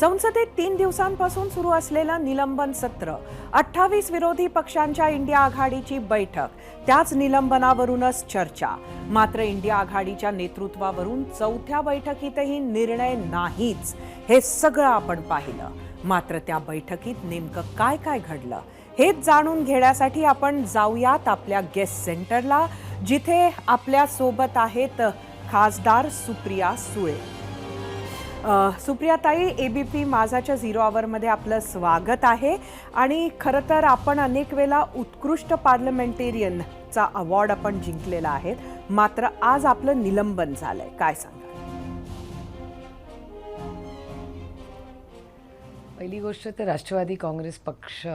संसदेत तीन दिवसांपासून सुरू असलेलं निलंबन सत्र. अठ्ठावीस विरोधी पक्षांच्या इंडिया आघाडीची बैठक. त्याच निलंबनावरूनच चर्चा. मात्र इंडिया आघाडीच्या नेतृत्वावरून चौथ्या बैठकीतही निर्णय नाहीच. हे सगळं आपण पाहिलं. मात्र त्या बैठकीत नेमकं काय काय घडलं? हेच जाणून घेण्यासाठी आपण जाऊयात आपल्या गेस्ट सेंटरला जिथे आपल्यासोबत आहेत खासदार Supriya Sule. सुप्रियाताई A B P माझाच्या झिरो आवरमध्ये आपलं स्वागत आहे. आणि खरं तर आपण अनेक वेळा उत्कृष्ट पार्लमेंटेरियनचा अवॉर्ड आपण जिंकलेला आहे. मात्र आज आपलं निलंबन झालंय. काय सांगा पहिली गोष्ट तर राष्ट्रवादी काँग्रेस पक्ष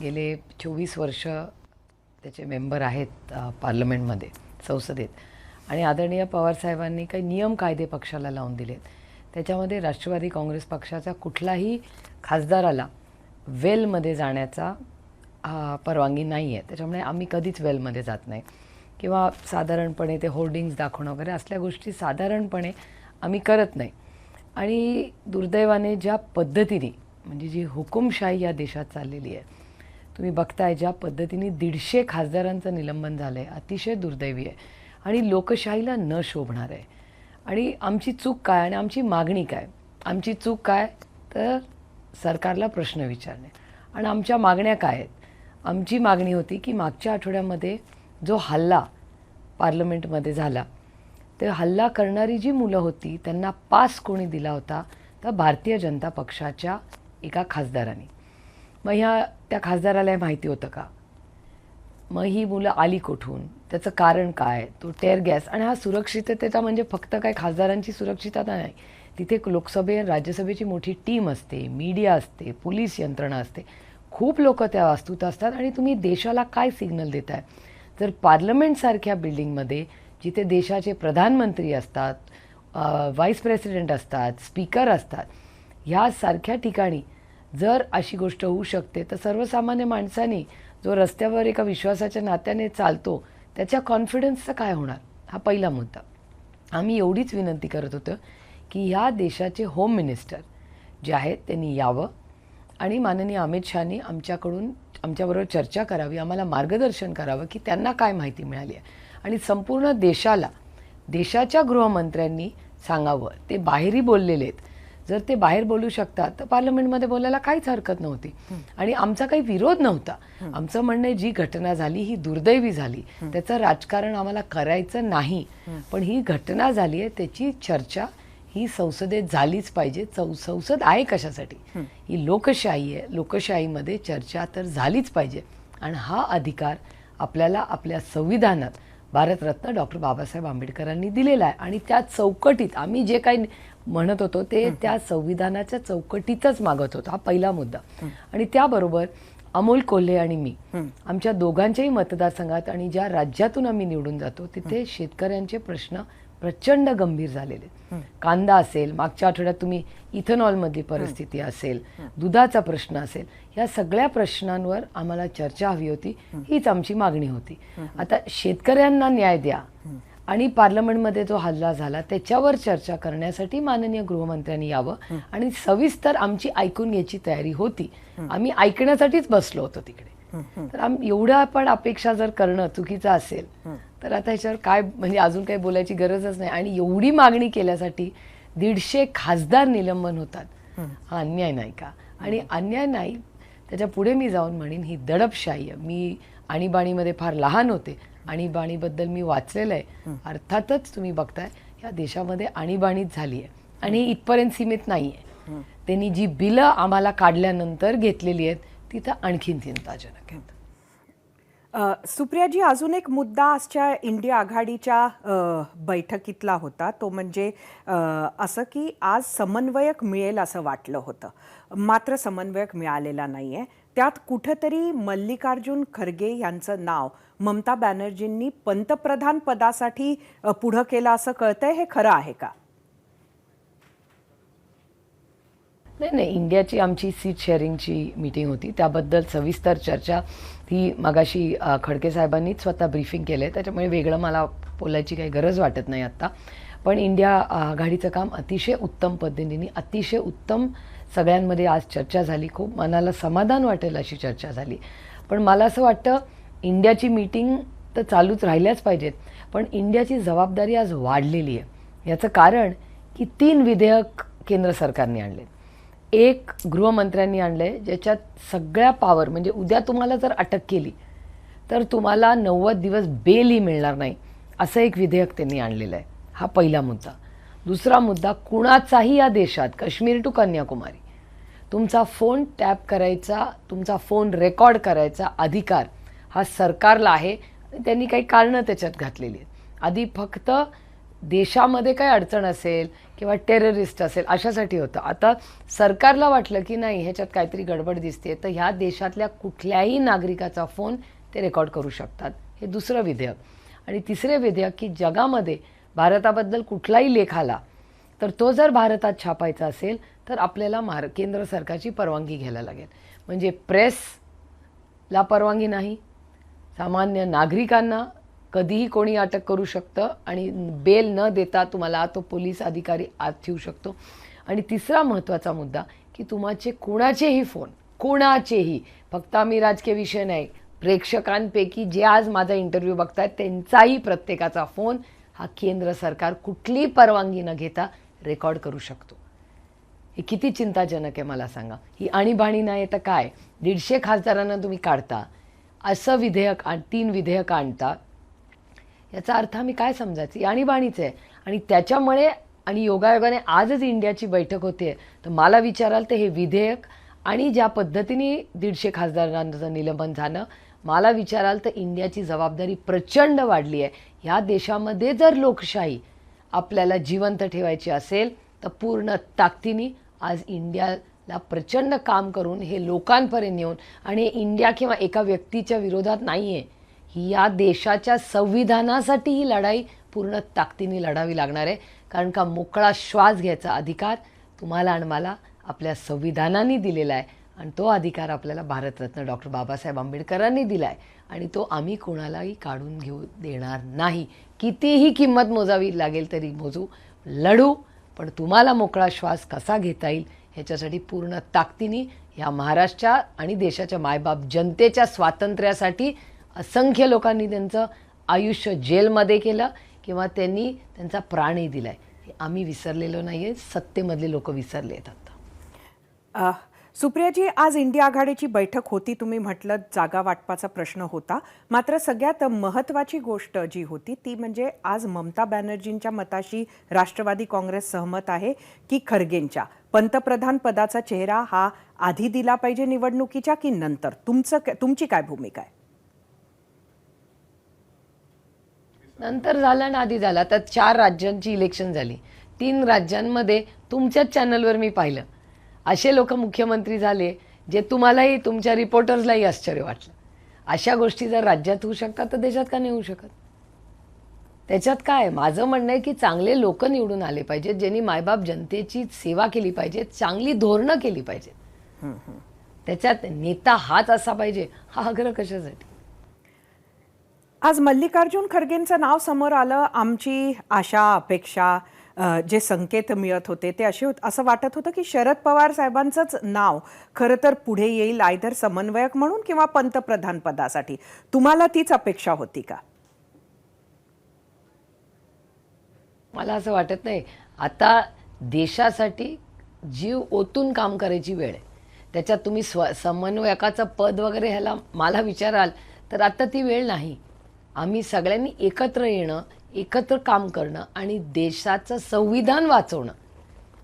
गेले चोवीस वर्ष त्याचे मेंबर आहेत पार्लमेंटमध्ये संसदेत. आणि आदरणीय पवारसाहेबांनी काही नियम कायदे पक्षाला लावून दिलेत. त्याच्यामध्ये राष्ट्रवादी काँग्रेस पक्षाचा कुठलाही खासदाराला वेलमध्ये जाण्याचा परवानगी नाही आहे त्याच्यामुळे आम्ही कधीच वेलमध्ये जात नाही. किंवा साधारणपणे ते होर्डिंग्ज दाखवणं वगैरे असल्या गोष्टी साधारणपणे आम्ही करत नाही. आणि दुर्दैवाने ज्या पद्धतीने म्हणजे जी हुकुमशाही या देशात चाललेली आहे तुम्ही बघताय ज्या पद्धतीने दीडशे खासदारांचं निलंबन झालं आहे अतिशय दुर्दैवी आहे. आणि लोकशाहीला न शोभणार आहे. आणि आमची चूक काय आणि आमची मागणी काय? आमची चूक काय? तर सरकारला प्रश्न विचारणे. आणि आमच्या मागण्या काय आहेत? आमची मागणी होती की मागच्या आठवड्यामध्ये जो हल्ला पार्लमेंटमध्ये झाला ते हल्ला करणारी जी मुलं होती त्यांना पास कोणी दिला होता? तर भारतीय जनता पक्षाच्या एका खासदाराने. मग ह्या त्या खासदाराला माहिती होतं का? मग ही मुलं आली कुठून? त्याचं कारण काय? तो टेअर गॅस आणि हा सुरक्षिततेचा म्हणजे फक्त काय खासदारांची सुरक्षितता नाही. तिथे लोकसभे आणि राज्यसभेची मोठी टीम असते मीडिया असते पोलीस यंत्रणा असते. खूप लोक त्या वास्तूत असतात आणि तुम्ही देशाला काय सिग्नल देताय? जर पार्लमेंटसारख्या बिल्डिंगमध्ये जिथे देशाचे प्रधानमंत्री असतात व्हाईस प्रेसिडेंट असतात स्पीकर असतात ह्यासारख्या ठिकाणी जर अशी गोष्ट होऊ शकते तर सर्वसामान्य माणसाने जो रस्त्यावर एका विश्वासाच्या नात्याने चालतो त्याच्या कॉन्फिडन्सचं काय होणार? हा पहिला मुद्दा. आम्ही एवढीच विनंती करत होतो की ह्या देशाचे होम मिनिस्टर जे आहेत त्यांनी यावं आणि माननीय अमित शहानी आमच्याकडून आमच्याबरोबर चर्चा करावी आम्हाला मार्गदर्शन करावं की त्यांना काय माहिती मिळाली आहे. आणि संपूर्ण देशाला देशाच्या गृहमंत्र्यांनी सांगावं. ते बाहेरही बोललेले आहेत. जर ते बाहेर बोलू शकतात तर पार्लमेंटमध्ये बोलायला काहीच हरकत नव्हती. आणि आमचा काही विरोध नव्हता. आमचं म्हणणं आहे, जी घटना झाली ही दुर्दैवी झाली. त्याचं राजकारण आम्हाला करायचं नाही. पण ही घटना झाली आहे त्याची चर्चा ही संसदेत झालीच पाहिजे. चौ संसद आहे कशासाठी? ही लोकशाही आहे. लोकशाहीमध्ये चर्चा तर झालीच पाहिजे. आणि हा अधिकार आपल्याला आपल्या संविधानात भारतरत्न डॉक्टर बाबासाहेब आंबेडकरांनी दिलेला आहे. आणि त्या चौकटीत आम्ही जे काही म्हणत होतो ते त्या संविधानाच्या चौकटीतच मागत होतो हा पहिला मुद्दा. आणि त्याबरोबर अमोल कोल्हे आणि मी आमच्या दोघांच्याही मतदारसंघात आणि ज्या राज्यातून आम्ही निवडून जातो तिथे शेतकऱ्यांचे प्रश्न प्रचंड गंभीर झालेले. कांदा असेल मागच्या आठवड्यात तुम्ही इथेनॉलमधली परिस्थिती असेल दुधाचा प्रश्न असेल या सगळ्या प्रश्नांवर आम्हाला चर्चा हवी होती हीच आमची मागणी होती. आता शेतकऱ्यांना न्याय द्या. आणि पार्लमेंटमध्ये जो हल्ला झाला त्याच्यावर चर्चा करण्यासाठी माननीय गृहमंत्र्यांनी यावं. आणि सविस्तर आमची ऐकून घ्यायची तयारी होती. आम्ही ऐकण्यासाठीच बसलो होतो तिकडे. तर आम एवढं आपण अपेक्षा जर करणं चुकीचं असेल तर आता ह्याच्यावर काय म्हणजे अजून काही बोलायची गरजच नाही. आणि एवढी मागणी केल्यासाठी दीडशे खासदार निलंबन होतात. हा. अन्याय नाही का? आणि अन्याय नाही त्याच्या पुढे मी जाऊन म्हणेन ही दडपशाही मी आणीबाणीमध्ये फार लहान होते. आणीबाणीबद्दल मी वाचलेलं आहे. अर्थातच तुम्ही बघताय या देशामध्ये आणीबाणीच झाली आहे आणि इथपर्यंत सीमित नाही आहे त्यांनी जी बिलं आम्हाला काढल्यानंतर घेतलेली आहेत तिथं आणखीन चिंताजनक आहेत सुप्रियाजी अजून एक मुद्दा आजच्या इंडिया आघाडीच्या बैठकीतला होता. तो म्हणजे असं की आज समन्वयक मिळेल असं वाटलं होतं. मात्र समन्वयक मिळालेला नाही आहे त्यात कुठंतरी मल्लिकार्जुन खरगे यांचं नाव ममता बॅनर्जींनी पंतप्रधान पदासाठी पुढं केलं असं कळतंय? हे खरं आहे का? नाही नाही. इंडियाची आमची सीट शेअरिंगची मीटिंग होती. त्याबद्दल सविस्तर चर्चा ही मगाशी खडके साहेबांनीच स्वतः ब्रीफिंग केलं आहे त्याच्यामुळे वेगळं मला बोलायची काही गरज वाटत नाही आत्ता. पण इंडिया आघाडीचं काम अतिशय उत्तम पद्धतीने अतिशय उत्तम सगळ्यांमध्ये आज चर्चा झाली. खूप मनाला समाधान वाटेल अशी चर्चा झाली. पण मला असं वाटतं इंडियाची मीटिंग तर चालूच राहिल्याच पाहिजेत. पण इंडियाची जबाबदारी आज वाढलेली आहे. याचं कारण की तीन विधेयक केंद्र सरकारने आणले एक गृहमंत्र्यांनी आणलं आहे ज्याच्यात सगळ्या पावर म्हणजे उद्या तुम्हाला जर अटक केली तर तुम्हाला नव्वद दिवस बेलही मिळणार नाही असं एक विधेयक त्यांनी आणलेलं आहे. हा पहिला मुद्दा. दुसरा मुद्दा कुणाचाही या देशात काश्मीर टू कन्याकुमारी तुमचा फोन टॅप करायचा तुमचा फोन रेकॉर्ड करायचा अधिकार हा सरकारला आहे त्यांनी काही कारणं त्याच्यात घातलेली आहेत. आधी फक्त देशामध्ये काही अडचण असेल किंवा टेररिस्ट असेल अशासाठी होतं. आता सरकारला वाटलं की नाही ह्याच्यात काहीतरी गडबड दिसते तर ह्या देशातल्या कुठल्याही नागरिकाचा फोन ते रेकॉर्ड करू शकतात. हे दुसरं विधेयक. आणि तिसरे विधेयक की जगामध्ये भारताबद्दल कुठलाही लेख आला तर तो जर भारतात छापायचा असेल तर आपल्याला महार केंद्र सरकारची परवानगी घ्यायला लागेल. म्हणजे प्रेसला परवानगी नाही. सामान्य नागरिकांना कधीही कोणी अटक करू शकतं आणि बेल न देता तुम्हाला तो पोलीस अधिकारी आत ठेवू शकतो. आणि तिसरा महत्त्वाचा मुद्दा की तुमचे कुणाचेही फोन कुणाचेही फक्त आम्ही राजकीय विषय नाही प्रेक्षकांपैकी जे आज माझा इंटरव्ह्यू बघतायत त्यांचाही प्रत्येकाचा फोन हा केंद्र सरकार कुठली परवानगी न घेता रेकॉर्ड करू शकतो. हे किती चिंताजनक आहे मला सांगा. ही आणीबाणी नाही तर काय? दीडशे खासदारांना तुम्ही काढता. असं विधेयक तीन विधेयक आणता. याचा अर्थ आम्ही काय समजायचं? ही आणीबाणीच आहे. आणि त्याच्यामुळे आणि योगायोगाने आजच इंडियाची बैठक होते तर मला विचाराल तर हे विधेयक आणि ज्या पद्धतीने दीडशे खासदारांचं निलंबन झालं मला विचाराल तर इंडियाची जबाबदारी प्रचंड वाढली आहे ह्या देशामध्ये जर लोकशाही आपल्याला जिवंत ठेवायची असेल तर पूर्ण ताकदीने आज इंडियाला प्रचंड काम करून हे लोकांपर्यंत नेऊन आणि इंडिया किंवा एका व्यक्तीच्या विरोधात नाही आहे या देशाच्या संविधानासाठी ही लढाई पूर्ण ताकदीने लढावी लागणार आहे. कारण का मोकळा श्वास घ्यायचा अधिकार तुम्हाला आणि मला आपल्या संविधानाने दिलेला आहे. आणि तो अधिकार आपल्याला भारतरत्न डॉक्टर बाबासाहेब आंबेडकरांनी दिला आहे आणि तो आम्ही कोणालाही काढून घेऊ देणार नाही. कितीही किंमत मोजावी लागेल तरी मोजू. लढू. पण तुम्हाला मोकळा श्वास कसा घेता येईल ह्याच्यासाठी पूर्ण ताकदीने ह्या महाराष्ट्र आणि देशाच्या मायबाप जनतेच्या स्वातंत्र्यासाठी असंख्य लोकांनी त्यांचं आयुष्य जेलमध्ये केलं किंवा त्यांनी त्यांचा प्राणही दिलाय. हे आम्ही विसरलेलो नाही आहे सत्तेमधले लोक विसरले आहेत आता. सुप्रियाजी आज इंडिया आघाडीची बैठक होती. तुम्ही म्हटलं जागा वाटपाचा प्रश्न होता. मात्र सगळ्यात महत्त्वाची गोष्ट जी होती ती म्हणजे आज ममता बॅनर्जींच्या मताशी राष्ट्रवादी काँग्रेस सहमत आहे की खरगेंच्या. पंतप्रधान पदाचा चेहरा हा आधी दिला पाहिजे निवडणुकीच्या की नंतर? तुमचं तुमची काय भूमिका आहे? नंतर झालं आणि आधी झालं. आता चार राज्यांची इलेक्शन झाली. तीन राज्यांमध्ये तुमच्याच चॅनलवर मी पाहिलं. असे लोक मुख्यमंत्री झाले जे तुम्हालाही तुमच्या रिपोर्टर्सलाही आश्चर्य वाटलं. अशा गोष्टी जर राज्यात होऊ शकतात तर देशात का नाही होऊ शकत? त्याच्यात काय? माझं म्हणणं आहे की चांगले लोक निवडून आले पाहिजेत ज्यांनी मायबाप जनतेची सेवा केली पाहिजे चांगली धोरणं केली पाहिजेत. त्याच्यात नेता हाच असा पाहिजे हा आग्रह कशासाठी? आज मल्लिकार्जुन खरगेंचं नाव समोर आलं. आमची आशा अपेक्षा जे संकेत मिळत होते ते असे होत असं वाटत होतं की शरद पवार साहेबांचंच नाव खरं तर पुढे येईल आयदर समन्वयक म्हणून किंवा पंतप्रधान पदासाठी. तुम्हाला तीच अपेक्षा होती का? मला असं वाटत नाही. आता देशासाठी जीव ओतून काम करायची वेळ आहे. त्याच्यात तुम्ही स्व समन्वयकाचं पद वगैरे ह्याला मला विचाराल तर आता ती वेळ नाही. आम्ही सगळ्यांनी एकत्र येणं एकत्र काम करणं आणि देशाचं संविधान वाचवणं.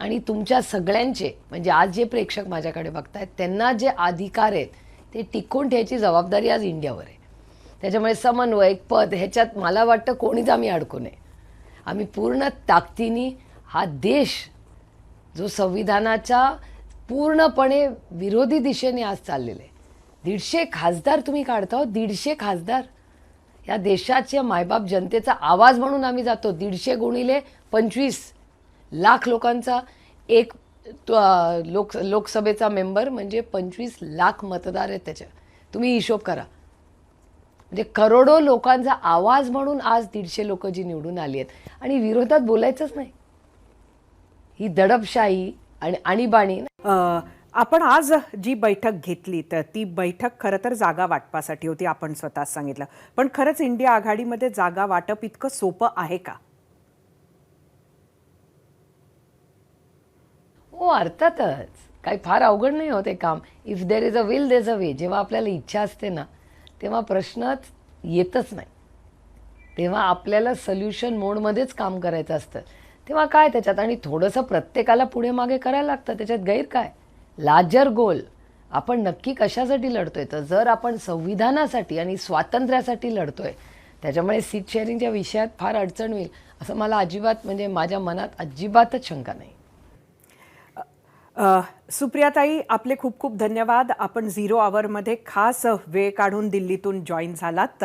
आणि तुमच्या सगळ्यांचे म्हणजे आज जे प्रेक्षक माझ्याकडे बघतायत त्यांना जे अधिकार आहेत ते टिकून ठेवायची जबाबदारी आज इंडियावर आहे. त्याच्यामुळे समन्वयक पद ह्याच्यात मला वाटतं कोणीच आम्ही अडकू नये. आम्ही पूर्ण ताकदीने हा देश जो संविधानाच्या पूर्णपणे विरोधी दिशेने आज चाललेले आहे. दीडशे खासदार तुम्ही काढता हो दीडशे खासदार. या देशाच्या मायबाप जनतेचा आवाज म्हणून आम्ही जातो. दीडशे गुणिले पंचवीस लाख लोकांचा एक लोक लोकसभेचा मेंबर म्हणजे पंचवीस लाख मतदार आहेत त्याच्या तुम्ही हिशोब करा. म्हणजे करोडो लोकांचा आवाज म्हणून आज दीडशे लोक जी निवडून आली आहेत. आणि विरोधात बोलायचंच नाही. ही दडपशाही आणि आणीबाणी आपण आज जी बैठक घेतली तर ती बैठक खरं तर जागा वाटपासाठी होती आपण स्वतः सांगितलं. पण खरंच इंडिया आघाडीमध्ये जागा वाटप इतकं सोपं आहे का? हो अर्थातच. काही फार अवघड नाही होते काम. If there is a will there is a way जेव्हा आपल्याला इच्छा असते ना तेव्हा प्रश्नच येतच नाही. तेव्हा आपल्याला सोल्युशन मोडमध्येच काम करायचं असतं. तेव्हा काय त्याच्यात? आणि थोडंसं प्रत्येकाला पुढे मागे करायला लागतं. त्याच्यात गैर काय? Larger goal. आपण नक्की कशासाठी लढतोय? तर जर आपण संविधानासाठी आणि स्वातंत्र्यासाठी लढतोय त्याच्यामुळे सीट शेअरिंगच्या विषयात फार अडचण होईल असं मला अजिबात म्हणजे माझ्या मनात अजिबातच शंका नाही. सुप्रियाताई आपले खूप खूप धन्यवाद. आपण झिरो आवरमध्ये खास वेळ काढून दिल्लीतून जॉईन झालात.